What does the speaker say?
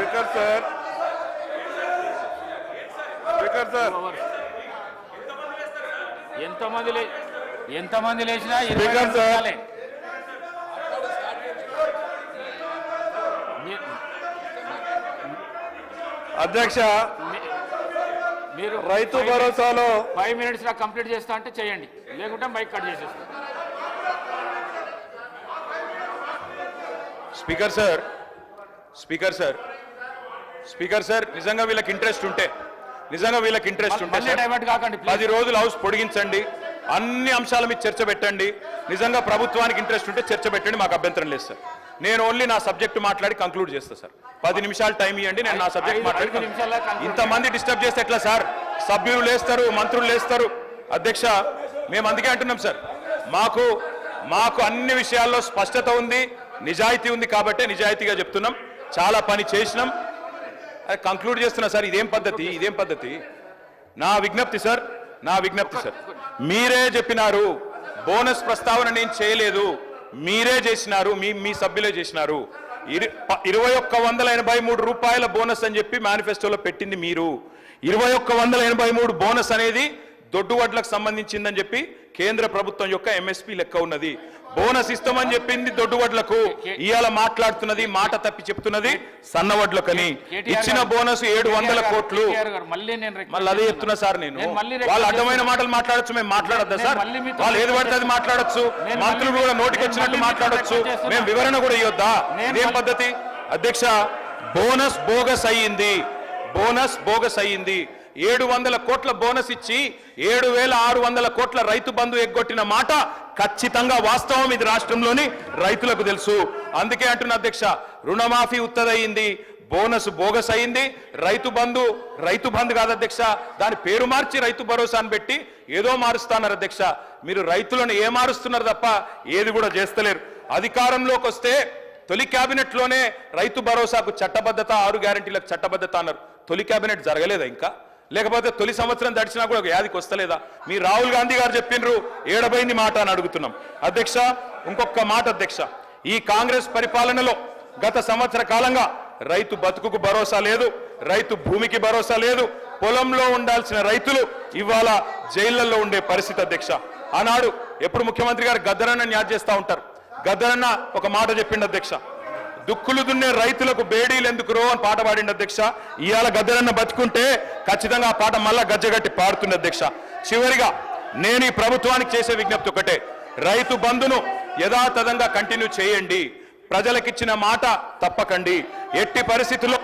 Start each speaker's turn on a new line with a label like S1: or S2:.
S1: Speaker sir speaker sir
S2: ఎంతమంది ఎంతమంది లేచినా
S1: స్పీకర్ సార్. అధ్యక్ష
S2: మీరు
S1: రైతు భరోసాలో
S2: ఫైవ్ మినిట్స్లో కంప్లీట్ చేస్తా అంటే చేయండి. లేకుంటే మైక్ కట్ చేసేస్తాం.
S3: Speaker sir speaker sir speaker sir నిజంగా వీళ్ళకి ఇంట్రెస్ట్ ఉంటే నిజంగా వీళ్ళకి ఇంట్రెస్ట్ ఉంటే
S2: డైవర్ట్ కాకండి
S3: పది రోజులు హౌస్ పొడిగించండి అన్ని అంశాల మీద చర్చ పెట్టండి నిజంగా ప్రభుత్వానికి ఇంట్రెస్ట్ ఉంటే చర్చ పెట్టండి మాకు అభ్యంతరం లేదు సార్. నేను ఓన్లీ నా సబ్జెక్ట్ మాట్లాడి కంక్లూడ్ చేస్తా సార్. పది నిమిషాలు టైం ఇవ్వండి నేను నా సబ్జెక్ట్ మాట్లాడి ఇంతమంది డిస్టర్బ్ చేస్తే ఎట్లా సార్? సభ్యులు లేస్తారు మంత్రులు లేస్తారు. అధ్యక్ష మేము అందుకే అంటున్నాం సార్. మాకు మాకు అన్ని విషయాల్లో స్పష్టత ఉంది నిజాయితీ ఉంది కాబట్టే నిజాయితీగా చెప్తున్నాం. చాలా పని చేసినాం. కంక్లూడ్ చేస్తున్నా సార్ ఇదేం పద్ధతి ఇదేం పద్ధతి? నా విజ్ఞప్తి సార్ నా విజ్ఞప్తి సార్. మీరే చెప్పినారు బోనస్ ప్రస్తావన నేను చేయలేదు మీరే చేసినారు మీ మీ సభ్యులే చేసినారు. ఇరు- ఇరవై ఒక్క వందల ఎనభై మూడు రూపాయల బోనస్ అని చెప్పి మేనిఫెస్టోలో పెట్టింది మీరు. ఇరవై ఒక్క వందల ఎనభై మూడు బోనస్ అనేది దొడ్డు వడ్లకు సంబంధించిందని చెప్పి కేంద్ర ప్రభుత్వం యొక్క ఎంఎస్పి లెక్క ఉన్నది. బోనస్ ఇస్తామని చెప్పింది దొడ్డు వడ్లకు. ఇవాళ మాట్లాడుతున్నది మాట తప్పి చెప్తున్నది సన్న వడ్లకని.
S2: కేటీఆర్
S3: ఇచ్చిన బోనస్ ఏడు వందల కోట్లు.
S2: మళ్ళీ
S3: అదే చెప్తున్నా సార్ నేను. వాళ్ళు అడ్డమైన. మాటలు మాట్లాడొచ్చు మేము మాట్లాడద్దా సార్? వాళ్ళు ఏది పడితే అది మాట్లాడొచ్చు. మంత్రులు కూడా నోటికి వచ్చినట్టు మాట్లాడొచ్చు. మేము వివరణ కూడా ఇవ్వద్దా? ఇదేం పద్ధతి? అధ్యక్ష బోనస్ బోగస్ అయ్యింది. బోనస్ బోగస్ అయ్యింది. ఏడు వందల కోట్ల బోనస్ ఇచ్చి ఏడు వేల ఆరు వందల కోట్ల రైతు బంధు ఎగ్గొట్టిన మాట ఖచ్చితంగా వాస్తవం ఇది రాష్ట్రంలోని రైతులకు తెలుసు. అందుకే అంటున్న అధ్యక్ష రుణమాఫీ ఉత్తదయ్యింది బోనస్ బోగస్ అయింది రైతు బంధు రైతు బంధు కాదు అధ్యక్ష దాని పేరు మార్చి రైతు భరోసాను పెట్టి ఏదో మారుస్తున్నారు అధ్యక్ష. మీరు రైతులను ఏ మారుస్తున్నారు తప్ప ఏది కూడా చేస్తలేరు. అధికారంలోకి వస్తే తొలి క్యాబినెట్లోనే రైతు భరోసాకు చట్టబద్ధత ఆరు గ్యారంటీలకు చట్టబద్ధత అన్నారు. తొలి క్యాబినెట్ జరగలేదా ఇంకా? లేకపోతే తొలి సంవత్సరం దడిచినా కూడా ఒక యాదికి వస్తలేదా? మీ రాహుల్ గాంధీ గారు చెప్పిండ్రు ఏడబైంది మాట అని అడుగుతున్నాం. అధ్యక్ష ఇంకొక మాట అధ్యక్ష. ఈ కాంగ్రెస్ పరిపాలనలో గత సంవత్సర కాలంగా రైతు బతుకుకు భరోసా లేదు రైతు భూమికి భరోసా లేదు పొలంలో ఉండాల్సిన రైతులు ఇవాళ జైళ్ళలో ఉండే పరిస్థితి అధ్యక్ష. ఆనాడు ఎప్పుడు ముఖ్యమంత్రి గారు గద్దరన్న న్యాయ చేస్తా ఉంటారు. గద్దరన్న ఒక మాట చెప్పిండు అధ్యక్ష. దుక్కులు దున్నే రైతులకు బేడీలు ఎందుకు రో అని పాట పాడిండు అధ్యక్ష. ఇవాళ గద్దరన్న బతుకుంటే ఖచ్చితంగా ఆ పాట మళ్ళా గజ్జగట్టి పాడుతుంది అధ్యక్ష. చివరిగా నేను ఈ ప్రభుత్వానికి చేసే విజ్ఞప్తి ఒకటే. రైతు బంధును యథాతథంగా కంటిన్యూ చేయండి. ప్రజలకిచ్చిన మాట తప్పకండి. ఎట్టి పరిస్థితుల్లో